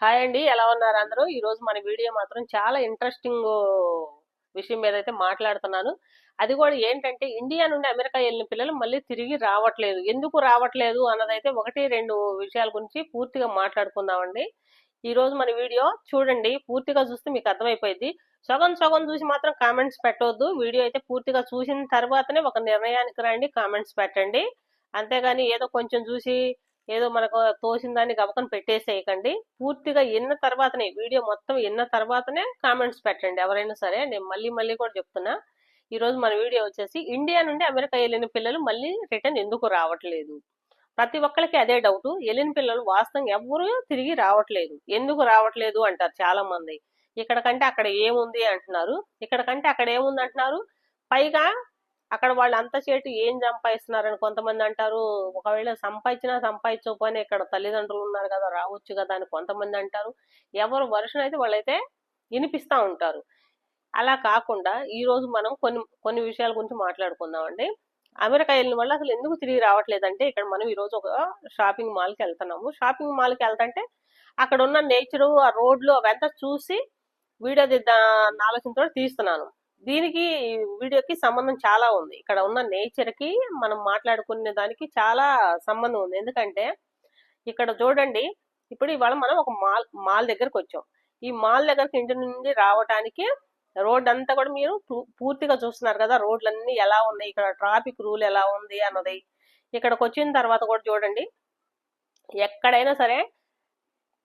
Hi అండి ఎలా ఉన్నారు అందరూ? ఈ రోజు మన వీడియో మాత్రం చాలా ఇంట్రెస్టింగ్ విషయం మీద అయితే మాట్లాడుతున్నాను. అది కూడా ఏంటంటే ఇండియా నుండి అమెరికా వెళ్ళిన పిల్లలు మళ్ళీ తిరిగి రావట్లేదు. ఎందుకు రావట్లేదు అన్నదైతే ఒకటి రెండు విషయాల గురించి పూర్తిగా మాట్లాడుకుందామండి. ఈరోజు మన వీడియో చూడండి పూర్తిగా చూస్తే మీకు అర్థమైపోయింది సగం సగం చూసి మాత్రం కామెంట్స్ పెట్టవద్దు వీడియో అయితే పూర్తిగా చూసిన తర్వాతనే ఒక నిర్ణయానికి రండి కామెంట్స్ పెట్టండి. అంతేగాని ఏదో కొంచెం చూసి ఏదో మనకు తోసిన దాన్ని గబకన పెట్టేసేయకండి. పూర్తిగా విన్న తర్వాతనే వీడియో మొత్తం విన్న తర్వాతనే కామెంట్స్ పెట్టండి. ఎవరైనా సరే నేను మళ్ళీ మళ్ళీ కూడా చెప్తున్నా. ఈరోజు మన వీడియో వచ్చేసి ఇండియా నుండి అమెరికా వెళ్ళిన పిల్లలు మళ్ళీ రిటర్న్ ఎందుకు రావట్లేదు? ప్రతి ఒక్కరికి అదే డౌట్. వెళ్ళిన పిల్లలు వాస్తవం ఎవరు తిరిగి రావట్లేదు. ఎందుకు రావట్లేదు అంటారు చాలా మంది ఇక్కడ కంటే అక్కడ ఏముంది అంటున్నారు. ఇక్కడ కంటే అక్కడ ఏముంది అంటున్నారు. పైగా అక్కడ వాళ్ళు అంత చేటు ఏం సంపాదిస్తున్నారని కొంతమంది అంటారు. ఒకవేళ సంపాదించినా సంపాదించకపోయినా ఇక్కడ తల్లిదండ్రులు ఉన్నారు కదా రావచ్చు కదా అని కొంతమంది అంటారు. ఎవరు వర్షం అయితే వాళ్ళైతే వినిపిస్తూ ఉంటారు. అలా కాకుండా ఈ రోజు మనం కొన్ని కొన్ని విషయాల గురించి మాట్లాడుకుందామండి. అమెరికా వెళ్ళిన వల్ల అసలు ఎందుకు తిరిగి రావట్లేదంటే ఇక్కడ మనం ఈ రోజు ఒక షాపింగ్ మాల్కి వెళ్తున్నాము. షాపింగ్ మాల్కి వెళ్తుంటే అక్కడ ఉన్న నేచరు ఆ రోడ్లు అవంతా చూసి వీడియో తీద్దాం ఆలోచనతో తీస్తున్నాను. దీనికి వీడియోకి సంబంధం చాలా ఉంది. ఇక్కడ ఉన్న నేచర్కి మనం మాట్లాడుకునే దానికి చాలా సంబంధం ఉంది. ఎందుకంటే ఇక్కడ చూడండి ఇప్పుడు ఇవాళ మనం ఒక మాల్ మాల్ దగ్గరకు వచ్చాం. ఈ మాల్ దగ్గరికి ఇంటి నుండి రావడానికి రోడ్ అంతా కూడా మీరు పూ- పూర్తిగా చూస్తున్నారు కదా రోడ్లన్నీ ఎలా ఉన్నాయి ఇక్కడ ట్రాఫిక్ రూల్ ఎలా ఉంది అన్నది. ఇక్కడికి వచ్చిన తర్వాత కూడా చూడండి ఎక్కడైనా సరే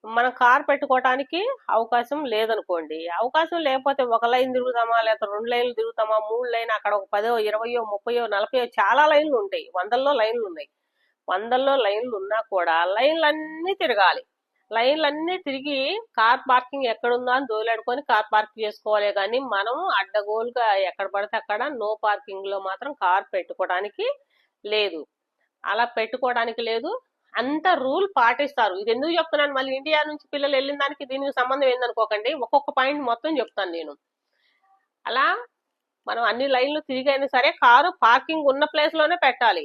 మనం కార్ పెట్టుకోవటానికి అవకాశం లేదనుకోండి. అవకాశం లేకపోతే ఒక లైన్ తిరుగుతామా? లేకపోతే రెండు లైన్లు తిరుగుతామా? మూడు లైన్ అక్కడ ఒక పదో ఇరవయో ముప్పయో నలభయో చాలా లైన్లు ఉంటాయి. వందల్లో లైన్లు ఉన్నాయి. వందల్లో లైన్లు ఉన్నా కూడా లైన్లన్నీ తిరగాలి. లైన్లన్నీ తిరిగి కార్ పార్కింగ్ ఎక్కడుందా అని దోలాడుకొని కార్ పార్క్ చేసుకోవాలి కానీ మనం అడ్డగోలుగా ఎక్కడ పడితే అక్కడ నో పార్కింగ్లో మాత్రం కార్ పెట్టుకోవడానికి లేదు. అలా పెట్టుకోవడానికి లేదు. అంత రూల్ పాటిస్తారు. ఇది ఎందుకు చెప్తున్నాను? మళ్ళీ ఇండియా నుంచి పిల్లలు వెళ్ళిన దానికి దీనికి సంబంధం ఏందనుకోకండి. ఒక్కొక్క పాయింట్ మొత్తం చెప్తాను నేను. అలా మనం అన్ని లైన్లు తిరిగైనా సరే కారు పార్కింగ్ ఉన్న ప్లేస్లోనే పెట్టాలి.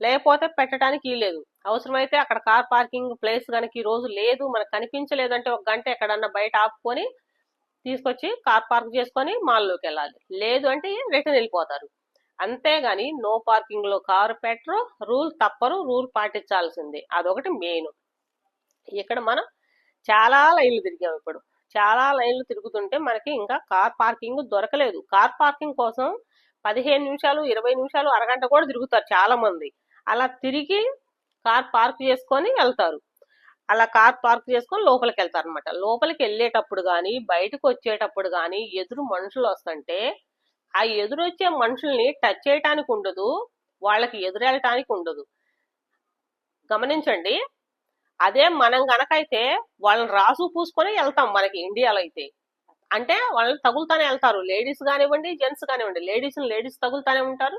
లేకపోతే పెట్టడానికి లేదు అవసరమైతే అక్కడ కార్ పార్కింగ్ ప్లేస్ కనుక ఈ రోజు లేదు మనకు కనిపించలేదంటే ఒక గంట ఎక్కడన్నా బయట ఆపుకొని తీసుకొచ్చి కార్ పార్క్ చేసుకొని మాల్లోకి వెళ్ళాలి. లేదు అంటే రిటర్న్ వెళ్ళిపోతారు. అంతేగాని నో పార్కింగ్లో కారు పెట్టరు రూల్ తప్పరు రూల్ పాటించాల్సిందే. అదొకటి మెయిన్. ఇక్కడ మనం చాలా లైన్లు తిరిగాం ఇప్పుడు. చాలా లైన్లు తిరుగుతుంటే మనకి ఇంకా కార్ పార్కింగ్ దొరకలేదు. కార్ పార్కింగ్ కోసం పదిహేను నిమిషాలు ఇరవై నిమిషాలు అరగంట కూడా తిరుగుతారు చాలా మంది అలా తిరిగి కార్ పార్క్ చేసుకొని వెళ్తారు. అలా కార్ పార్క్ చేసుకొని లోపలికి వెళ్తారు అనమాట లోపలికి వెళ్ళేటప్పుడు కానీ బయటకు వచ్చేటప్పుడు కానీ ఎదురు మనుషులు వస్తుంటే ఆ ఎదురొచ్చే మనుషుల్ని టచ్ చేయటానికి ఉండదు వాళ్ళకి ఎదురెళ్ళటానికి ఉండదు. గమనించండి అదే మనం గనకైతే వాళ్ళని రాసు పూసుకొని వెళ్తాం మనకి ఇండియాలో అయితే. అంటే వాళ్ళని తగులుతానే వెళ్తారు. లేడీస్ కానివ్వండి జెంట్స్ కానివ్వండి లేడీస్ని లేడీస్ తగులుతానే ఉంటారు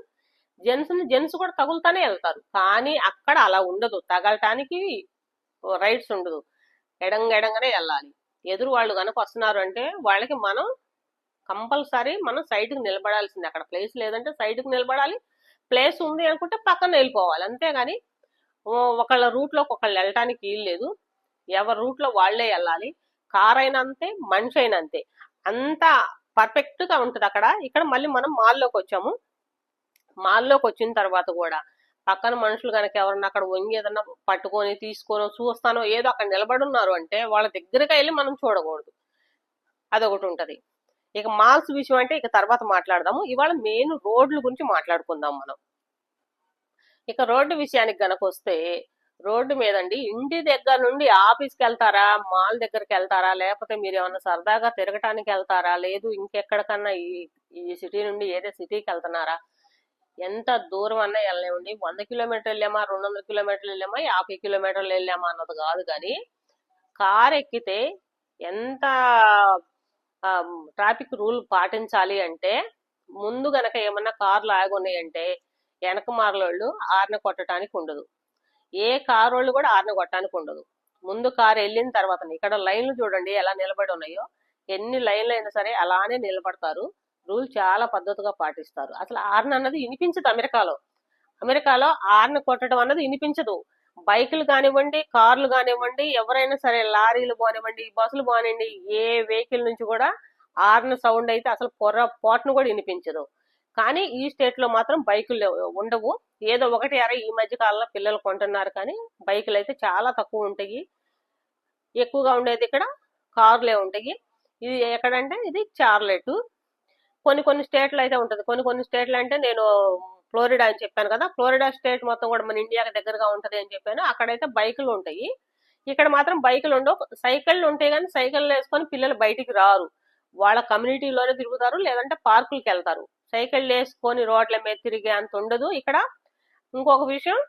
జెంట్స్ని జెంట్స్ కూడా తగులుతానే వెళ్తారు. కానీ అక్కడ అలా ఉండదు. తగలటానికి రైట్స్ ఉండదు. ఎడంగా ఎడంగానే వెళ్ళాలి. ఎదురు వాళ్ళు కనుక వస్తున్నారు అంటే వాళ్ళకి మనం కంపల్సరీ మనం సైడ్కి నిలబడాల్సిందే. అక్కడ ప్లేస్ లేదంటే సైడ్కి నిలబడాలి. ప్లేస్ ఉంది అనుకుంటే పక్కన వెళ్ళిపోవాలి. అంతేగాని ఒకళ్ళ రూట్లోకి ఒకళ్ళు వెళ్ళటానికి వీలు లేదు. ఎవరి రూట్లో వాళ్ళే వెళ్ళాలి. కార్ అయినా అంతే మనిషి అయినా అంతే. అంత పర్ఫెక్ట్గా అక్కడ. ఇక్కడ మళ్ళీ మనం మాల్లోకి వచ్చాము. మాల్లోకి వచ్చిన తర్వాత కూడా పక్కన మనుషులు కనుక ఎవరన్నా అక్కడ వంగి ఏదన్నా పట్టుకొని తీసుకొని చూస్తానో ఏదో అక్కడ నిలబడి ఉన్నారు అంటే వాళ్ళ దగ్గరికి వెళ్ళి మనం చూడకూడదు. అదొకటి ఉంటుంది. ఇక మాల్స్ విషయం అంటే ఇక తర్వాత మాట్లాడదాము. ఇవాళ మెయిన్ రోడ్ల గురించి మాట్లాడుకుందాం మనం. ఇక రోడ్డు విషయానికి గనక వస్తే రోడ్డు మీదండి ఇంటి దగ్గర నుండి ఆఫీస్కి వెళ్తారా మాల్ దగ్గరికి వెళ్తారా లేకపోతే మీరు ఏమన్నా సరదాగా తిరగటానికి వెళ్తారా లేదు ఇంకెక్కడికన్నా ఈ ఈ సిటీ నుండి ఏదే సిటీకి వెళ్తున్నారా ఎంత దూరం అన్నా వెళ్ళలేమండి వంద కిలోమీటర్లు వెళ్ళామా రెండు వందల కిలోమీటర్లు వెళ్ళామా యాభై కిలోమీటర్లు వెళ్ళామా అన్నది కాదు కానీ కార్ ఎక్కితే ఎంత ట్రాఫిక్ రూల్ పాటించాలి అంటే ముందు గనక ఏమన్నా కార్లు ఆగున్నాయంటే వెనక మార్లోళ్ళు ఆర్న కొట్టడానికి ఉండదు. ఏ కార్ వాళ్ళు కూడా ఆర్న కొట్టడానికి ఉండదు. ముందు కారు వెళ్ళిన తర్వాత ఇక్కడ లైన్లు చూడండి ఎలా నిలబడి ఉన్నాయో. ఎన్ని లైన్లు అయినా సరే అలానే నిలబడతారు. రూల్ చాలా పద్ధతిగా పాటిస్తారు. అసలు ఆర్న అన్నది వినిపించదు అమెరికాలో. అమెరికాలో ఆర్న కొట్టడం అన్నది వినిపించదు. బైకులు కానివ్వండి కార్లు కానివ్వండి ఎవరైనా సరే లారీలు కానివ్వండి బస్సులు కానివ్వండి ఏ వెహికల్ నుంచి కూడా ఆర్న సౌండ్ అయితే అసలు పొర పోటను కూడా వినిపించదు. కానీ ఈ స్టేట్లో మాత్రం బైకులు ఉండవు. ఏదో ఒకటి అరే ఈ మధ్య కాలంలో పిల్లలు కొంటున్నారు కానీ బైకులు అయితే చాలా తక్కువ ఉంటాయి. ఎక్కువగా ఉండేది ఇక్కడ కార్లే ఉంటాయి. ఇది ఎక్కడంటే ఇది చార్లెట్. కొన్ని కొన్ని స్టేట్లు అయితే ఉంటుంది. కొన్ని కొన్ని స్టేట్లు అంటే నేను ఫ్లోరిడా అని చెప్పాను కదా ఫ్లోరిడా స్టేట్ మొత్తం కూడా మన ఇండియాకి దగ్గరగా ఉంటది అని చెప్పాను. అక్కడైతే బైకులు ఉంటాయి. ఇక్కడ మాత్రం బైకులు ఉండవు. సైకిళ్ళు ఉంటాయి కానీ సైకిళ్ళు వేసుకొని పిల్లలు బయటికి రారు. వాళ్ళ కమ్యూనిటీలోనే తిరుగుతారు లేదంటే పార్కులకి వెళ్తారు. సైకిళ్ళు వేసుకొని రోడ్ల మీద తిరిగే అంత ఉండదు. ఇక్కడ ఇంకొక విషయం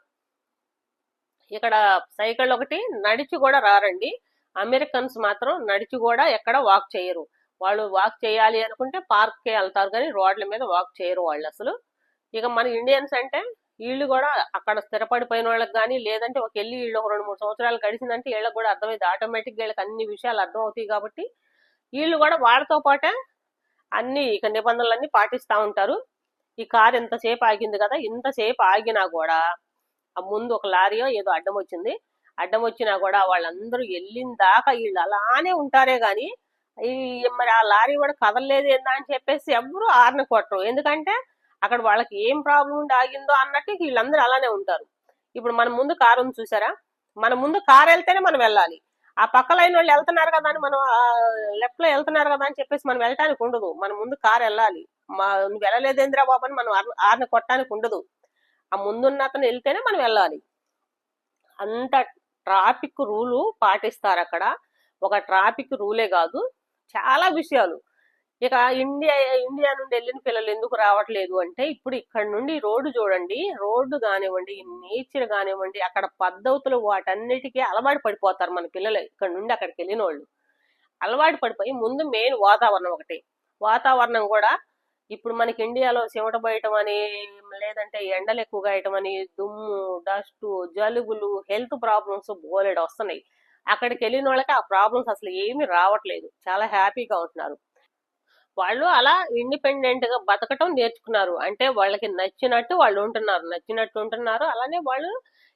ఇక్కడ సైకిల్ ఒకటి నడిచి కూడా రారండి. అమెరికన్స్ మాత్రం నడిచి కూడా ఎక్కడ వాక్ చేయరు. వాళ్ళు వాక్ చేయాలి అనుకుంటే పార్క్కే వెళ్తారు కానీ రోడ్ల మీద వాక్ చేయరు వాళ్ళు అసలు. ఇక మన ఇండియన్స్ అంటే వీళ్ళు కూడా అక్కడ స్థిరపడిపోయిన వాళ్ళకి కానీ లేదంటే ఒక వెళ్ళి వీళ్ళు ఒక రెండు మూడు సంవత్సరాలు గడిచిందంటే వీళ్ళకి కూడా అర్థమైంది ఆటోమేటిక్గా వీళ్ళకి అన్ని విషయాలు అర్థం అవుతాయి కాబట్టి వీళ్ళు కూడా వాళ్ళతో పాటే అన్ని ఇక నిబంధనలన్నీ పాటిస్తూ ఉంటారు. ఈ కార్ ఇంతసేపు ఆగింది కదా ఇంతసేపు ఆగినా కూడా ఆ ముందు ఒక లారీయో ఏదో అడ్డం వచ్చింది. అడ్డం వచ్చినా కూడా వాళ్ళందరూ వెళ్ళిన దాకా వీళ్ళు అలానే ఉంటారే గాని ఈ మరి ఆ లారీ కూడా కదలలేదు ఏందా అని చెప్పేసి ఎవరు ఆరని కొట్టరు. ఎందుకంటే అక్కడ వాళ్ళకి ఏం ప్రాబ్లం ఉండి ఆగిందో అన్నట్టు వీళ్ళందరూ అలానే ఉంటారు. ఇప్పుడు మన ముందు కారు ఉంది చూసారా? మన ముందు కారు వెళ్తేనే మనం వెళ్ళాలి. ఆ పక్క లైన్ వాళ్ళు వెళ్తున్నారు కదా అని మనం లెఫ్ట్లో వెళ్తున్నారు కదా అని చెప్పేసి మనం వెళ్ళటానికి ఉండదు. మన ముందు కారు వెళ్ళాలి. మా నువ్వు వెళ్ళలేదేంద్రా బాబు అని మనం ఆర్- ఆరిని కొట్టడానికి ఉండదు. ఆ ముందున్న అతను వెళ్తేనే మనం వెళ్ళాలి. అంత ట్రాఫిక్ రూలు పాటిస్తారు అక్కడ. ఒక ట్రాఫిక్ రూలే కాదు. చాలా విషయాలు. ఇక ఇండియా ఇండియా నుండి వెళ్ళిన పిల్లలు ఎందుకు రావట్లేదు అంటే ఇప్పుడు ఇక్కడ నుండి రోడ్డు చూడండి రోడ్డు కానివ్వండి నేచర్ కానివ్వండి అక్కడ పద్ధతులు వాటన్నిటికీ అలవాటు పడిపోతారు మన పిల్లలు ఇక్కడ నుండి అక్కడికి వెళ్ళిన వాళ్ళు. అలవాటు పడిపోయి ముందు మెయిన్ వాతావరణం ఒకటి. వాతావరణం కూడా ఇప్పుడు మనకి ఇండియాలో చెమట పోయటం అని లేదంటే ఎండలు ఎక్కువగా వేయటం అని దుమ్ము డస్ట్ జలుబులు హెల్త్ ప్రాబ్లమ్స్ బోలెడు వస్తున్నాయి. అక్కడికి వెళ్ళిన వాళ్ళకి ఆ ప్రాబ్లమ్స్ అసలు ఏమీ రావట్లేదు. చాలా హ్యాపీగా ఉంటున్నారు. వాళ్ళు అలా ఇండిపెండెంట్గా బతకటం నేర్చుకున్నారు. అంటే వాళ్ళకి నచ్చినట్టు వాళ్ళు ఉంటున్నారు. నచ్చినట్టు ఉంటున్నారు. అలానే వాళ్ళు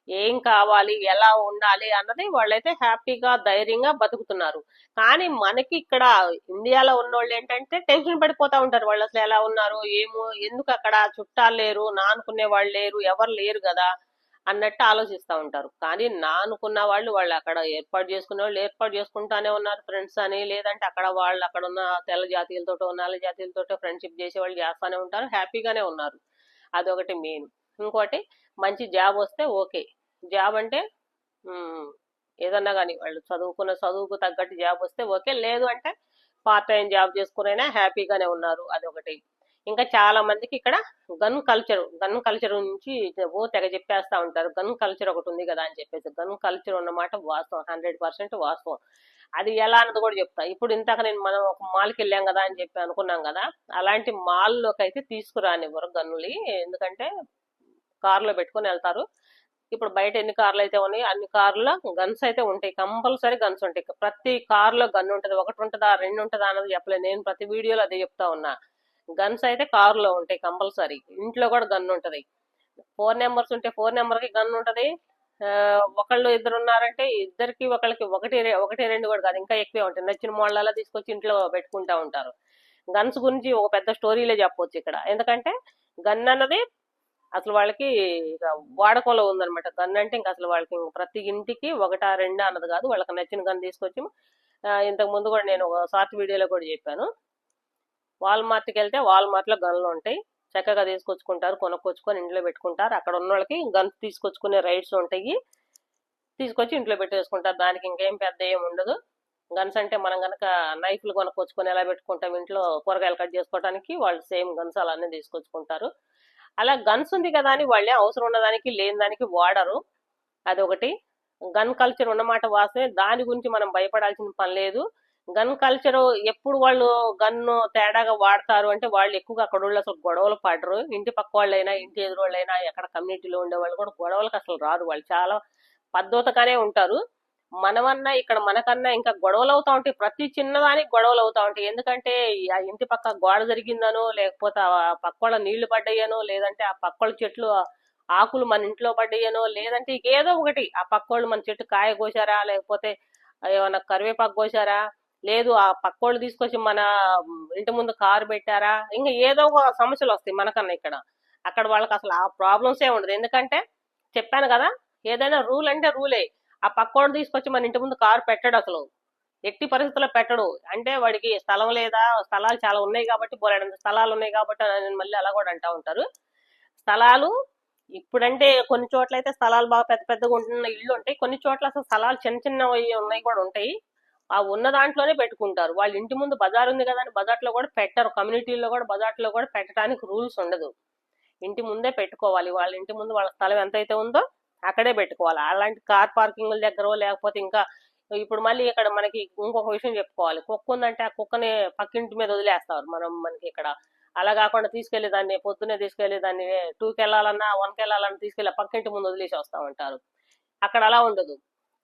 ఏం కావాలి ఎలా ఉండాలి అన్నది వాళ్ళైతే హ్యాపీగా ధైర్యంగా బతుకుతున్నారు. కానీ మనకి ఇక్కడ ఇండియాలో ఉన్న వాళ్ళు ఏంటంటే టెన్షన్ పడిపోతా ఉంటారు. వాళ్ళు అసలు ఎలా ఉన్నారు? ఏమో ఎందుకు అక్కడ చుట్టాలు లేరు? నానుకునే వాళ్ళు లేరు. ఎవరు లేరు కదా. అన్నట్టు ఆలోచిస్తూ ఉంటారు. కానీ నానుకున్న వాళ్ళు వాళ్ళు అక్కడ ఏర్పాటు చేసుకునే వాళ్ళు ఏర్పాటు చేసుకుంటానే ఉన్నారు ఫ్రెండ్స్ అని. లేదంటే అక్కడ వాళ్ళు అక్కడ ఉన్న తెల్ల జాతీయులతో నల్ల జాతీయులతో ఫ్రెండ్షిప్ చేసే వాళ్ళు చేస్తూనే ఉంటారు హ్యాపీగానే ఉన్నారు. అదొకటి మెయిన్. ఇంకోటి మంచి జాబ్ వస్తే ఓకే. జాబ్ అంటే ఏదన్నా కానీ వాళ్ళు చదువుకున్న చదువుకు తగ్గట్టు జాబ్ వస్తే ఓకే. లేదు అంటే పార్ట్ టైం జాబ్ చేసుకునైనా హ్యాపీగానే ఉన్నారు. అదొకటి. ఇంకా చాలా మందికి ఇక్కడ గన్ కల్చర్ గన్ కల్చర్ నుంచి ఓ తెగ చెప్పేస్తా ఉంటారు. గన్ కల్చర్ ఒకటి ఉంది కదా అని చెప్పేసి. గన్ కల్చర్ ఉన్నమాట వాస్తవం హండ్రెడ్ పర్సెంట్ వాస్తవం. అది ఎలా అన్నది కూడా చెప్తా. ఇప్పుడు ఇంతక నేను మనం ఒక మాల్కి వెళ్ళాం కదా అని చెప్పి అనుకున్నాం కదా అలాంటి మాల్లోకి అయితే తీసుకురానివ్వరు గన్నులు. ఎందుకంటే కారులో పెట్టుకొని వెళ్తారు. ఇప్పుడు బయట ఎన్ని కార్లు అయితే ఉన్నాయి అన్ని కార్లో గన్స్ అయితే ఉంటాయి. కంపల్సరీ గన్స్ ఉంటాయి. ప్రతి కార్లో గన్ ఉంటుంది. ఒకటి ఉంటుందా? రెండు ఉంటుందా? అన్నది చెప్పలేదు నేను ప్రతి వీడియోలో అదే చెప్తా ఉన్నా. గన్స్ అయితే కారులో ఉంటాయి కంపల్సరీ. ఇంట్లో కూడా గన్ ఉంటది. ఫోర్ నెంబర్స్ ఉంటే ఫోర్ నెంబర్కి గన్ ఉంటది. ఆ, ఒకళ్ళు ఇద్దరు ఉన్నారంటే ఇద్దరికి ఒకళ్ళకి ఒకటి ఒకటి రెండు కూడా కాదు ఇంకా ఎక్కువే ఉంటాయి. నచ్చిన మోళ్ళలా తీసుకొచ్చి ఇంట్లో పెట్టుకుంటా ఉంటారు. గన్స్ గురించి ఒక పెద్ద స్టోరీలే చెప్పవచ్చు ఇక్కడ. ఎందుకంటే గన్ అన్నది అసలు వాళ్ళకి ఇక వాడకంలో ఉందన్నమాట. గన్ అంటే ఇంకా అసలు వాళ్ళకి ప్రతి ఇంటికి ఒకటా రెండు అన్నది కాదు. వాళ్ళకి నచ్చిన గన్ తీసుకొచ్చి ఇంతకు ముందు కూడా నేను ఒక షార్ట్ వీడియోలో కూడా చెప్పాను. వాల్మార్ట్కి వెళ్తే వాల్మార్ట్లో గన్లు ఉంటాయి. చక్కగా తీసుకొచ్చుకుంటారు కొనుక్కొచ్చుకొని ఇంట్లో పెట్టుకుంటారు. అక్కడ ఉన్న వాళ్ళకి గన్స్ తీసుకొచ్చుకునే రైట్స్ ఉంటాయి. తీసుకొచ్చి ఇంట్లో పెట్టేసుకుంటారు. దానికి ఇంకేం పెద్ద ఏం ఉండదు. గన్స్ అంటే మనం కనుక నైఫ్లు కొనుక్కొచ్చుకొని ఎలా పెట్టుకుంటాం ఇంట్లో కూరగాయలు కట్ చేసుకోవడానికి వాళ్ళు సేమ్ గన్స్ అలానే తీసుకొచ్చుకుంటారు. అలా గన్స్ ఉంది కదా అని వాళ్ళే అవసరం ఉన్నదానికి లేని దానికి వాడరు. అదొకటి. గన్ కల్చర్ ఉన్నమాట వాస్తవే దాని గురించి మనం భయపడాల్సిన పని లేదు. గన్ కల్చర్ ఎప్పుడు వాళ్ళు గన్ను తేడాగా వాడతారు అంటే వాళ్ళు ఎక్కువగా అక్కడ వాళ్ళు అసలు గొడవలు పడరు. ఇంటి పక్క వాళ్ళైనా ఇంటి ఎదురు వాళ్ళైనా ఎక్కడ కమ్యూనిటీలో ఉండే వాళ్ళు కూడా గొడవలకు అసలు రాదు. వాళ్ళు చాలా పద్ధతిగానే ఉంటారు. మనమన్నా ఇక్కడ మనకన్నా ఇంకా గొడవలు అవుతా ఉంటాయి. ప్రతి చిన్నదానికి గొడవలు అవుతా ఉంటాయి. ఎందుకంటే ఆ ఇంటి పక్క గోడ జరిగిందనో లేకపోతే ఆ పక్క వాళ్ళ నీళ్ళు పడ్డాయనో లేదంటే ఆ పక్క వాళ్ళ చెట్లు ఆకులు మన ఇంట్లో పడ్డాయనో లేదంటే ఏదో ఒకటి. ఆ పక్క వాళ్ళు మన చెట్టు కాయ కోసారా లేకపోతే ఏమన్నా కరివేపాకు కోసారా లేదు ఆ పక్కోళ్ళు తీసుకొచ్చి మన ఇంటి ముందు కారు పెట్టారా? ఇంకా ఏదో ఒక సమస్యలు వస్తాయి మనకన్నా ఇక్కడ. అక్కడ వాళ్ళకి అసలు ఆ ప్రాబ్లమ్స్ ఏ ఉండదు. ఎందుకంటే చెప్పాను కదా ఏదైనా రూల్ అంటే రూలే. ఆ పక్కోడు తీసుకొచ్చి మన ఇంటి ముందు కారు పెట్టడు అసలు. ఎట్టి పరిస్థితుల్లో పెట్టడు. అంటే వాడికి స్థలం లేదా స్థలాలు చాలా ఉన్నాయి కాబట్టి బోలెడంత స్థలాలు ఉన్నాయి కాబట్టి నేను మళ్ళీ అలా కూడా అంటా ఉంటారు. స్థలాలు ఇప్పుడంటే కొన్ని చోట్ల అయితే స్థలాలు బాగా పెద్ద పెద్దగా ఉంటున్న ఇళ్ళు ఉంటాయి. కొన్ని చోట్ల అసలు స్థలాలు చిన్న చిన్నవి ఉన్నాయి కూడా ఉంటాయి. ఆ ఉన్న దాంట్లోనే పెట్టుకుంటారు. వాళ్ళ ఇంటి ముందు బజార్ ఉంది కదా అని బజార్లో కూడా పెట్టరు. కమ్యూనిటీలో కూడా బజార్లో కూడా పెట్టడానికి రూల్స్ ఉండదు. ఇంటి ముందే పెట్టుకోవాలి. వాళ్ళ ఇంటి ముందు వాళ్ళ స్థలం ఎంత అయితే ఉందో అక్కడే పెట్టుకోవాలి. అలాంటి కార్ పార్కింగ్ల దగ్గర లేకపోతే ఇంకా ఇప్పుడు మళ్ళీ ఇక్కడ మనకి ఇంకొక విషయం చెప్పుకోవాలి. కుక్క ఉందంటే ఆ కుక్కని పక్కింటి మీద వదిలేస్తారు. మనం మనకి ఇక్కడ అలా కాకుండా తీసుకెళ్ళి దాన్ని పొద్దున్నే తీసుకెళ్ళి దాన్ని టూకి వెళ్ళాలన్నా వన్కి వెళ్ళాలన్నా తీసుకెళ్ళి పక్కింటి ముందు వదిలేసి వస్తా ఉంటారు అక్కడ అలా ఉండదు.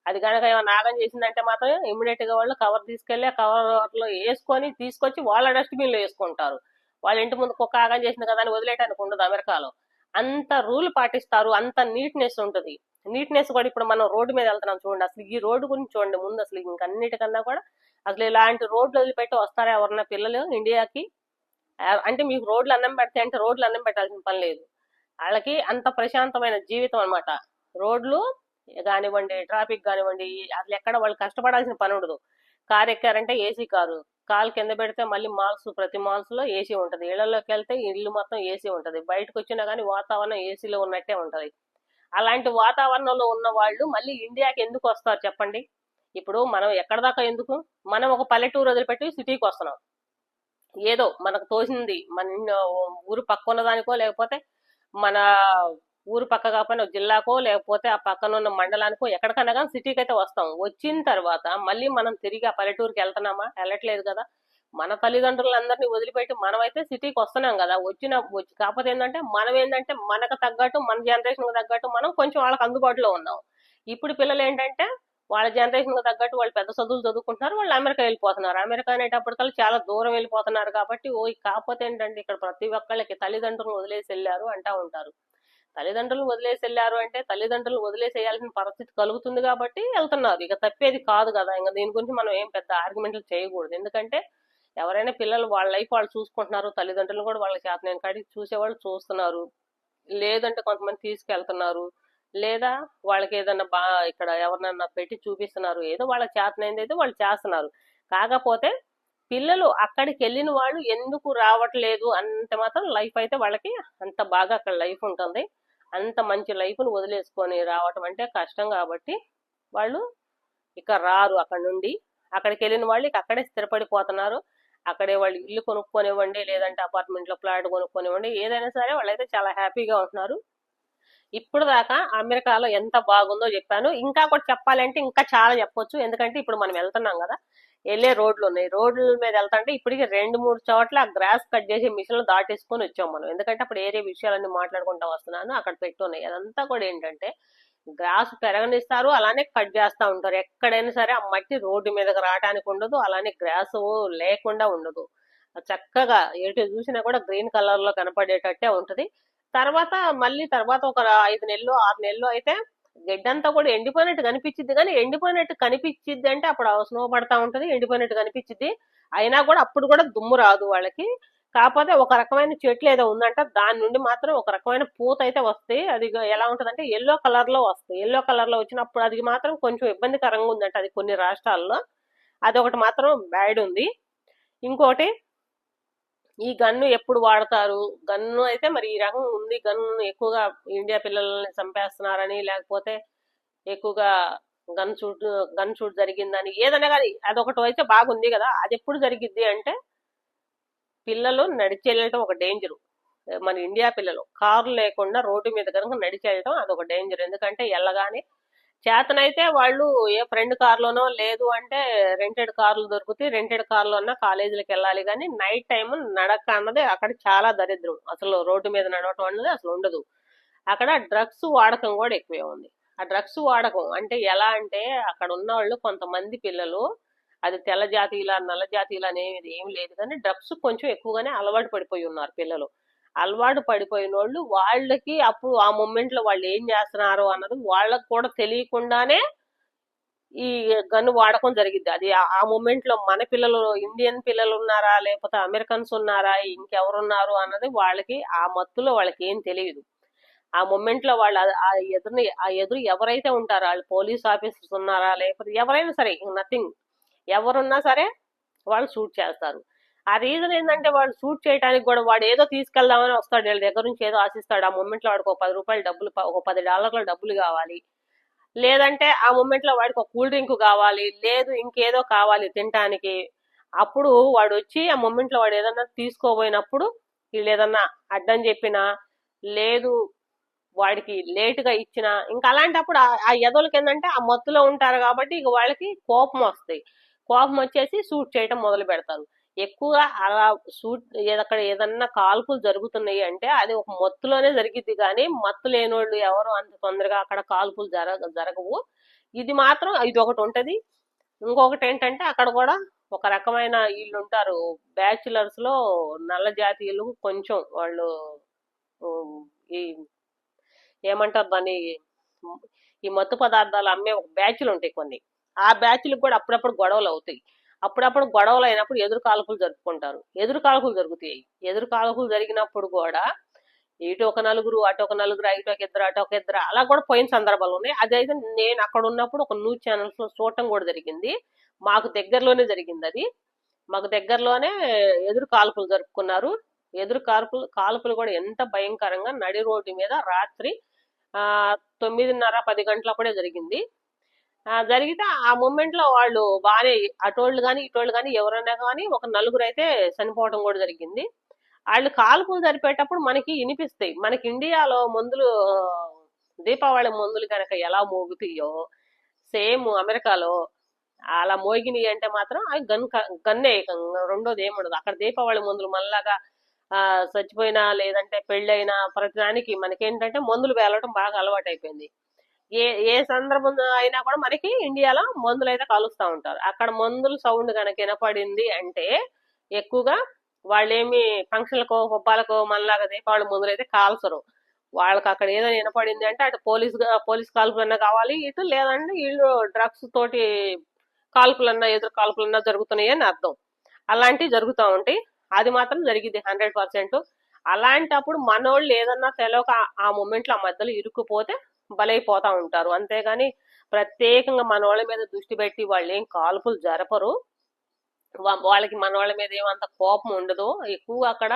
అది కనుక ఏమైనా నాగం చేసిందంటే మాత్రం ఇమ్మీడియట్గా వాళ్ళు కవర్ తీసుకెళ్ళి ఆ కవర్లో వేసుకొని తీసుకొచ్చి వాళ్ళ డస్ట్బిన్లో వేసుకుంటారు. వాళ్ళ ఇంటి ముందు కుక్క ఆగం చేసింది కదా అని వదిలేయడానికి ఉండదు అమెరికాలో. అంత రూల్ పాటిస్తారు అంత నీట్నెస్ ఉంటుంది. నీట్నెస్ కూడా ఇప్పుడు మనం రోడ్డు మీద వెళ్తున్నాం చూడండి. అసలు ఈ రోడ్డు గురించి చూడండి ముందు అసలు ఇంకన్నిటికన్నా కూడా అసలు ఇలాంటి రోడ్లు వదిలిపెట్టి వస్తారా ఎవరన్నా పిల్లలు ఇండియాకి? అంటే మీకు రోడ్లు అన్నం పెడితే అంటే రోడ్లు అన్నం పెట్టాల్సిన పని లేదు. వాళ్ళకి అంత ప్రశాంతమైన జీవితం అన్నమాట. రోడ్లు కానివ్వండి ట్రాఫిక్ కానివ్వండి అసలు ఎక్కడ వాళ్ళు కష్టపడాల్సిన పని ఉండదు. కారు ఎక్కారంటే ఏసీ కారు. కాలు కింద పెడితే మళ్ళీ మాల్స్ ప్రతి మాల్స్లో ఏసీ ఉంటుంది. ఇళ్ళలోకి వెళ్తే ఇల్లు మొత్తం ఏసీ ఉంటుంది. బయటకు వచ్చినా కానీ వాతావరణం ఏసీలో ఉన్నట్టే ఉంటుంది. అలాంటి వాతావరణంలో ఉన్న వాళ్ళు మళ్ళీ ఇండియాకి ఎందుకు వస్తారు చెప్పండి? ఇప్పుడు మనం ఎక్కడ దాకా ఎందుకు? మనం ఒక పల్లెటూరు వదిలిపెట్టి సిటీకి వస్తున్నాం. ఏదో మనకు తోసింది మన ఊరు పక్క ఉన్నదానికో లేకపోతే మన ఊరు పక్క కాకపోయినా జిల్లాకో లేకపోతే ఆ పక్కన ఉన్న మండలానికో ఎక్కడికన్నా కానీ సిటీకి అయితే వస్తాం. వచ్చిన తర్వాత మళ్ళీ మనం తిరిగి ఆ పల్లెటూరుకి వెళ్తున్నామా? వెళ్ళట్లేదు కదా. మన తల్లిదండ్రులందరినీ వదిలిపెట్టి మనమైతే సిటీకి వస్తున్నాం కదా. వచ్చిన వచ్చి కాకపోతే ఏంటంటే మనం ఏంటంటే మనకు తగ్గట్టు మన జనరేషన్ తగ్గట్టు మనం కొంచెం వాళ్ళకి అందుబాటులో ఉన్నాం. ఇప్పుడు పిల్లలు ఏంటంటే వాళ్ళ జనరేషన్ తగ్గట్టు వాళ్ళు పెద్ద చదువులు చదువుకుంటున్నారు వాళ్ళు అమెరికా వెళ్ళిపోతున్నారు. అమెరికా అనేటప్పటికల్లా చాలా దూరం వెళ్ళిపోతున్నారు కాబట్టి ఓ కాకపోతే ఏంటంటే ఇక్కడ ప్రతి ఒక్కళ్ళకి తల్లిదండ్రులను వదిలేసి వెళ్ళారు అంటా ఉంటారు. తల్లిదండ్రులు వదిలేసి వెళ్ళారు అంటే తల్లిదండ్రులు వదిలేసేయాల్సిన పరిస్థితి కలుగుతుంది కాబట్టి వెళ్తున్నారు. ఇక తప్పేది కాదు కదా. ఇంకా దీని గురించి మనం ఏం పెద్ద ఆర్గ్యుమెంట్లు చేయకూడదు. ఎందుకంటే ఎవరైనా పిల్లలు వాళ్ళ లైఫ్ వాళ్ళు చూసుకుంటున్నారు. తల్లిదండ్రులు కూడా వాళ్ళ చేత నేను కాడికి చూసేవాళ్ళు చూస్తున్నారు. లేదంటే కొంతమంది తీసుకెళ్తున్నారు. లేదా వాళ్ళకి ఏదన్నా బా ఇక్కడ ఎవరినన్నా పెట్టి చూపిస్తున్నారు. ఏదో వాళ్ళ చేతనైంది అయితే వాళ్ళు చేస్తున్నారు. కాకపోతే పిల్లలు అక్కడికి వెళ్ళిన వాళ్ళు ఎందుకు రావట్లేదు? అంత మాత్రం లైఫ్ అయితే వాళ్ళకి అంత బాగా అక్కడ లైఫ్ ఉంటుంది. అంత మంచి లైఫ్ను వదిలేసుకొని రావటం అంటే కష్టం కాబట్టి వాళ్ళు ఇక రారు అక్కడ నుండి. అక్కడికి వెళ్ళిన వాళ్ళు ఇక అక్కడే స్థిరపడిపోతున్నారు. అక్కడే వాళ్ళు ఇల్లు కొనుక్కొనివ్వండి లేదంటే అపార్ట్మెంట్లో ఫ్లాట్ కొనుక్కొనివ్వండి ఏదైనా సరే వాళ్ళైతే చాలా హ్యాపీగా ఉంటున్నారు. ఇప్పుడు దాకా అమెరికాలో ఎంత బాగుందో చెప్పాను. ఇంకా కూడా చెప్పాలంటే ఇంకా చాలా చెప్పొచ్చు. ఎందుకంటే ఇప్పుడు మనం వెళ్తున్నాం కదా. వెళ్ళే రోడ్లు ఉన్నాయి. రోడ్ల మీద వెళ్తాంటే ఇప్పటికి రెండు మూడు చోట్ల గ్రాస్ కట్ చేసే మిషన్లు దాటేసుకొని వచ్చాం మనం. ఎందుకంటే అప్పుడు ఏరే విషయాలన్నీ మాట్లాడుకుంటా వస్తున్నాను. అక్కడ పెట్టున్నాయి అదంతా కూడా ఏంటంటే గ్రాస్ పెరగనిస్తారు అలానే కట్ చేస్తా ఉంటారు. ఎక్కడైనా సరే ఆ మట్టి రోడ్డు మీదకి రావడానికి ఉండదు అలానే గ్రాస్ లేకుండా ఉండదు. చక్కగా ఎటు చూసినా కూడా గ్రీన్ కలర్లో కనపడేటట్టే ఉంటది. తర్వాత మళ్ళీ తర్వాత ఒక ఐదు నెలలు ఆరు నెలలు అయితే గడ్డంతా కూడా ఎండిపోయినట్టు కనిపించింది కానీ ఎండిపోయినట్టు కనిపించింది అంటే అప్పుడు స్నో పడతా ఉంటుంది ఎండిపోయినట్టు కనిపించింది అయినా కూడా అప్పుడు కూడా దుమ్ము రాదు వాళ్ళకి. కాకపోతే ఒక రకమైన చెట్లు ఏదో ఉందంట దాని నుండి మాత్రం ఒక రకమైన పూత అయితే వస్తాయి అది ఎలా ఉంటుందంటే ఎల్లో కలర్లో వస్తాయి ఎల్లో కలర్లో వచ్చినప్పుడు అది మాత్రం కొంచెం ఇబ్బందికరంగా ఉందంట అది కొన్ని రాష్ట్రాల్లో. అది ఒకటి మాత్రం బ్యాడ్ ఉంది. ఇంకోటి ఈ గన్ను ఎప్పుడు వాడతారు? గన్ను అయితే మరి ఈ రకం ఉంది. గన్ను ఎక్కువగా ఇండియా పిల్లల్ని చంపేస్తున్నారని లేకపోతే ఎక్కువగా గన్ షూట్ గన్ షూట్ జరిగిందని ఏదైనా కానీ అదొకటి అయితే బాగుంది కదా. అది ఎప్పుడు జరిగిద్ది అంటే పిల్లలు నడిచి వెళ్ళటం ఒక డేంజర్ మన ఇండియా పిల్లలు కారు లేకుండా రోడ్డు మీద కనుక నడిచి వెళ్ళటం అదొక డేంజర్ ఎందుకంటే వెళ్ళగానే చేతనైతే వాళ్ళు ఏ ఫ్రెండ్ కార్లోనో లేదు అంటే రెంటెడ్ కార్లు దొరుకుతాయి. రెంటెడ్ కార్లో అన్నా కాలేజీలకు వెళ్ళాలి కానీ నైట్ టైం నడక అన్నది అక్కడ చాలా దరిద్రం. అసలు రోడ్డు మీద నడవటం అన్నది అసలు ఉండదు. అక్కడ డ్రగ్స్ వాడకం కూడా ఎక్కువే ఉంది. ఆ డ్రగ్స్ వాడకం అంటే ఎలా అంటే అక్కడ ఉన్న వాళ్ళు కొంతమంది పిల్లలు అది తెల్ల జాతీయుల నల్ల జాతీయుల అనేది ఏం లేదు కానీ డ్రగ్స్ కొంచెం ఎక్కువగానే అలవాటు పడిపోయి ఉన్నారు పిల్లలు. అలవాటు పడిపోయిన వాళ్ళు వాళ్ళకి అప్పుడు ఆ మూమెంట్లో వాళ్ళు ఏం చేస్తున్నారు అన్నది వాళ్ళకి కూడా తెలియకుండానే ఈ గన్ను వాడకం జరిగింది అది ఆ- మూమెంట్లో మూమెంట్లో మన పిల్లలు ఇండియన్ పిల్లలు ఉన్నారా లేకపోతే అమెరికన్స్ ఉన్నారా ఇంకెవరున్నారు అన్నది వాళ్ళకి ఆ మత్తులో వాళ్ళకి ఏం తెలియదు. ఆ మూమెంట్లో వాళ్ళు ఆ- ఆ ఎదురుని ఆ ఎదురు ఎవరైతే ఉంటారో వాళ్ళు పోలీస్ ఆఫీసర్స్ ఉన్నారా లేకపోతే ఎవరైనా సరే నథింగ్ ఎవరున్నా సరే వాళ్ళు షూట్ చేస్తారు. ఆ రీజన్ ఏంటంటే వాడు షూట్ చేయడానికి కూడా వాడు ఏదో తీసుకెళ్దామని వస్తాడు వీళ్ళ దగ్గర నుంచి ఏదో ఆశిస్తాడు. ఆ మూమెంట్లో వాడికి ఒక పది రూపాయలు డబ్బులు ఒక పది డాలర్ల డబ్బులు కావాలి. లేదంటే ఆ మూమెంట్లో వాడికి ఒక కూల్ డ్రింక్ కావాలి లేదు ఇంకేదో కావాలి తినటానికి. అప్పుడు వాడు వచ్చి ఆ మూమెంట్లో వాడు ఏదన్నా తీసుకోబోయినప్పుడు వీళ్ళు ఏదన్నా అడ్డం చెప్పినా లేదు వాడికి లేటుగా ఇచ్చిన ఇంకా అలాంటప్పుడు ఆ- ఆ ఎదలకి ఏంటంటే ఆ మత్తులో ఉంటారు కాబట్టి ఇక వాళ్ళకి కోపం వస్తాయి. కోపం వచ్చేసి షూట్ చేయటం మొదలు పెడతారు. ఎక్కువ అలా సూట్ అక్కడ ఏదన్నా కాల్పులు జరుగుతున్నాయి అంటే అది ఒక మత్తులోనే జరిగిద్ది. కానీ మత్తు లేనోళ్ళు ఎవరు అంత తొందరగా అక్కడ కాల్పులు జరగ జరగవు. ఇది మాత్రం ఇది ఒకటి ఉంటది. ఇంకొకటి ఏంటంటే అక్కడ కూడా ఒక రకమైన వీళ్ళు ఉంటారు. బ్యాచులర్స్లో నల్ల జాతీయులు కొంచెం వాళ్ళు ఈ ఏమంటారు దాన్ని? ఈ మత్తు పదార్థాలు అమ్మే ఒక బ్యాచ్లు ఉంటాయి కొన్ని. ఆ బ్యాచ్లకు కూడా అప్పుడప్పుడు గొడవలు అవుతాయి. అప్పుడప్పుడు గొడవలు అయినప్పుడు ఎదురు కాల్పులు జరుపుకుంటారు. ఎదురు కాల్పులు జరుగుతాయి. ఎదురు కాల్పులు జరిగినప్పుడు కూడా ఇటు ఒక నలుగురు అటు ఒక నలుగురు ఇటు ఒక ఇద్దరు అటు ఒక ఇద్దరు అలా కూడా పోయిన సందర్భాలు ఉన్నాయి. అదైతే నేను అక్కడ ఉన్నప్పుడు ఒక న్యూస్ ఛానల్స్లో చూడటం కూడా జరిగింది. మాకు దగ్గరలోనే జరిగింది అది. మాకు దగ్గరలోనే ఎదురు కాల్పులు జరుపుకున్నారు. ఎదురు కాల్పులు కాల్పులు కూడా ఎంత భయంకరంగా నడి రోడ్డు మీద రాత్రి ఆ తొమ్మిదిన్నర పది గంటలప్పుడే జరిగింది. జరిగితే ఆ మూమెంట్లో వాళ్ళు బాగానే అటోళ్ళు కానీ ఇటోళ్ళు కానీ ఎవరైనా కానీ ఒక నలుగురు అయితే చనిపోవడం కూడా జరిగింది. వాళ్ళు కాల్పులు జరిపేటప్పుడు మనకి వినిపిస్తాయి. మనకి ఇండియాలో మందులు దీపావళి మందులు కనుక ఎలా మోగుతాయో సేమ్ అమెరికాలో అలా మోగినాయి అంటే మాత్రం అవి గన్ గన్నే రెండోది ఏముండదు అక్కడ దీపావళి మందులు మనలాగా చచ్చిపోయినా లేదంటే పెళ్ళైనా ప్రతిదానికి మనకేంటంటే మందులు వేలటం బాగా అలవాటు అయిపోయింది ఏ ఏ సందర్భం అయినా కూడా మనకి ఇండియాలో మందులు అయితే కలుస్తూ ఉంటారు. అక్కడ మందులు సౌండ్ కనుక వినపడింది అంటే ఎక్కువగా వాళ్ళేమి ఫంక్షన్లకో హుబ్బాలకో మనలాగా దీపావళి మందులు అయితే కాల్చరు. వాళ్ళకి అక్కడ ఏదో వినపడింది అంటే అటు పోలీస్ పోలీస్ కాల్పులన్నా కావాలి ఇటు లేదంటే వీళ్ళు డ్రగ్స్ తోటి కాల్పులన్నా ఎదురు కాల్పులన్నా జరుగుతున్నాయి అని అర్థం. అలాంటివి జరుగుతూ ఉంటాయి. అది మాత్రం జరిగింది హండ్రెడ్ పర్సెంట్. అలాంటప్పుడు మనోళ్ళు ఏదన్నా తెలియక ఆ మూమెంట్లో ఆ మధ్యలో ఇరుక్కుపోతే బలైపోతా ఉంటారు. అంతేగాని ప్రత్యేకంగా మన వాళ్ళ మీద దృష్టి పెట్టి వాళ్ళు ఏం కాల్పులు జరపరు. వాళ్ళకి మన వాళ్ళ మీద ఏమంత కోపం ఉండదు. ఎక్కువ అక్కడ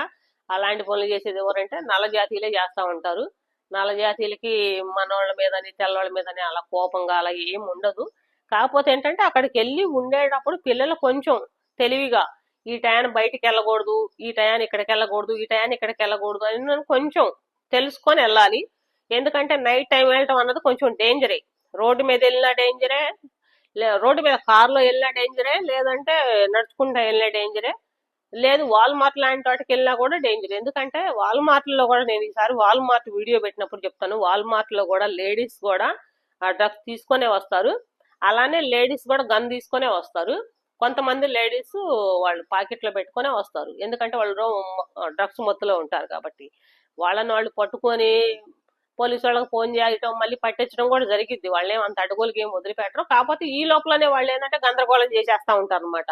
అలాంటి పనులు చేసేది ఎవరంటే నల్ల జాతీయులే చేస్తా ఉంటారు. నల్ల జాతీయులకి మనోళ్ళ మీదని తెల్లవాళ్ళ మీదని అలా కోపంగా అలా ఏం ఉండదు. కాకపోతే ఏంటంటే అక్కడికి వెళ్ళి ఉండేటప్పుడు పిల్లలు కొంచెం తెలివిగా ఈ టయాన్ని బయటికి వెళ్ళకూడదు ఈ టయాన్ని ఇక్కడికి వెళ్ళకూడదు ఈ టయాన్ని ఇక్కడికి వెళ్ళకూడదు అని కొంచెం తెలుసుకొని వెళ్ళాలి. ఎందుకంటే నైట్ టైం వెళ్ళటం అన్నది కొంచెం డేంజరే రోడ్డు మీద వెళ్ళినా డేంజరే లే- రోడ్డు మీద కార్లో వెళ్ళినా డేంజరే లేదంటే నడుచుకుంటా వెళ్ళినా డేంజరే లేదు వాల్మార్ట్ లాంటి వాటికి వెళ్ళినా కూడా డేంజర్ ఎందుకంటే వాల్మార్ట్లో కూడా నేను ఈసారి వాల్మార్ట్ వీడియో పెట్టినప్పుడు చెప్తాను. వాల్మార్ట్లో కూడా లేడీస్ కూడా ఆ డ్రగ్స్ తీసుకొనే వస్తారు. అలానే లేడీస్ కూడా గన్ తీసుకొనే వస్తారు. కొంతమంది లేడీస్ వాళ్ళు పాకెట్లో పెట్టుకునే వస్తారు. ఎందుకంటే వాళ్ళు డ్రగ్స్ మొత్తంలో ఉంటారు కాబట్టి. వాళ్ళని వాళ్ళు పట్టుకొని పోలీసు వాళ్ళకి ఫోన్ చేయటం మళ్ళీ పట్టించడం కూడా జరిగిద్ది. వాళ్ళు అంత అడుగులకి ఏం వదిలిపెట్టరు. కాకపోతే ఈ లోపలనే వాళ్ళు ఏంటంటే గందరగోళం చేసేస్తా ఉంటారు అనమాట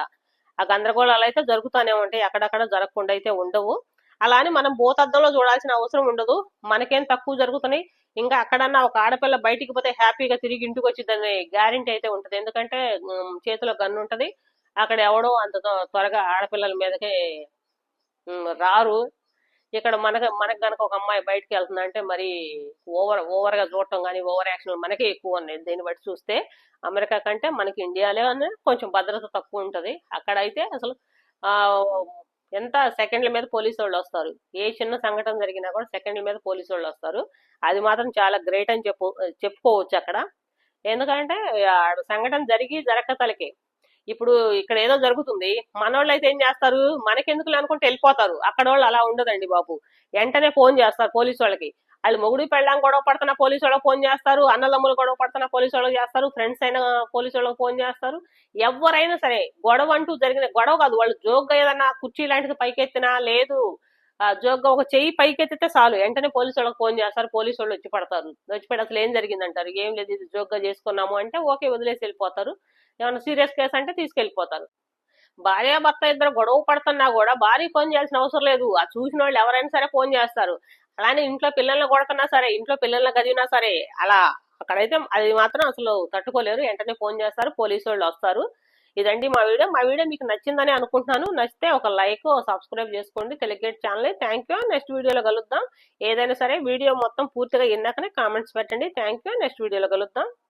ఆ గందరగోళాలు అయితే జరుగుతూనే ఉంటాయి. అక్కడక్కడ జరగకుండా అయితే ఉండవు. అలా అని మనం భూతద్దంలో చూడాల్సిన అవసరం ఉండదు. మనకేం తక్కువ జరుగుతున్నాయి. ఇంకా అక్కడన్నా ఒక ఆడపిల్ల బయటికి పోతే హ్యాపీగా తిరిగి ఇంటికి వచ్చిందనే గ్యారంటీ అయితే ఉంటది. ఎందుకంటే చేతిలో గన్ను ఉంటది. అక్కడ ఎవడో అంత త్వరగా ఆడపిల్లల మీదకే రారు. ఇక్కడ మనకు మనకు కనుక ఒక అమ్మాయి బయటికి వెళ్తుందంటే మరి ఓవర్ ఓవర్గా చూడటం కానీ ఓవర్ యాక్షన్ మనకే ఎక్కువ ఉన్నాయి. దీన్ని బట్టి చూస్తే అమెరికా కంటే మనకి ఇండియాలోనే కొంచెం భద్రత తక్కువ ఉంటది. అక్కడ అయితే అసలు ఆ ఎంత సెకండ్ల మీద పోలీసు వాళ్ళు వస్తారు. ఏ చిన్న సంఘటన జరిగినా కూడా సెకండ్ల మీద పోలీసు వాళ్ళు వస్తారు. అది మాత్రం చాలా గ్రేట్ అని చెప్పు చెప్పుకోవచ్చు అక్కడ. ఎందుకంటే సంఘటన జరిగి జరగతలకి ఇప్పుడు ఇక్కడ ఏదో జరుగుతుంది. మనోళ్ళు అయితే ఏం చేస్తారు? మనకెందుకు అనుకుంటే వెళ్ళిపోతారు. అక్కడ వాళ్ళు అలా ఉండదండి బాబు. వెంటనే ఫోన్ చేస్తారు పోలీసు వాళ్ళకి. వాళ్ళు మొగుడు పెళ్ళాం గొడవ పడుతున్న పోలీసు వాళ్ళకి ఫోన్ చేస్తారు. అన్నదమ్ములు గొడవ పడుతున్న పోలీసు వాళ్ళకి చేస్తారు. ఫ్రెండ్స్ అయినా పోలీసు వాళ్ళకి ఫోన్ చేస్తారు. ఎవరైనా సరే గొడవ అంటూ జరిగిన గొడవ కాదు. వాళ్ళు జోక్గా ఏదన్నా కుర్చీ లాంటిది పైకెత్తినా లేదు. ఆ జోగ ఒక చెయ్యి పైకి ఎత్తితే చాలు. వెంటనే పోలీసు వాళ్ళకి ఫోన్ చేస్తారు. పోలీసు వాళ్ళు వచ్చి పడతారు. వచ్చి పడి అసలు ఏం జరిగిందంటారు? ఏం లేదు ఇది జోగ్గా చేసుకున్నాము అంటే ఓకే వదిలేసి వెళ్ళిపోతారు. ఏమైనా సీరియస్ కేసు అంటే తీసుకెళ్ళిపోతారు. భార్య భర్త ఇద్దరు గొడవ పడుతున్నా కూడా భార్య ఫోన్ చేయాల్సిన అవసరం లేదు. ఆ చూసిన వాళ్ళు ఎవరైనా సరే ఫోన్ చేస్తారు. అలానే ఇంట్లో పిల్లల్ని కొడుతున్నా సరే ఇంట్లో పిల్లల్ని గదివినా సరే అలా అక్కడైతే అది మాత్రం అసలు తట్టుకోలేరు. వెంటనే ఫోన్ చేస్తారు. పోలీసు వాళ్ళు వస్తారు. ఇదండి మా వీడియో. మా వీడియో మీకు నచ్చిందని అనుకుంటున్నాను. నచ్చితే ఒక లైక్ సబ్స్క్రైబ్ చేసుకోండి. టెలిగేట్ ఛానల్ థ్యాంక్ యూ నెక్స్ట్ వీడియోలో కలుద్దాం. ఏదైనా సరే వీడియో మొత్తం పూర్తిగా విన్నాకనే కామెంట్స్ పెట్టండి. థ్యాంక్ యూ నెక్స్ట్ వీడియోలో కలుద్దాం.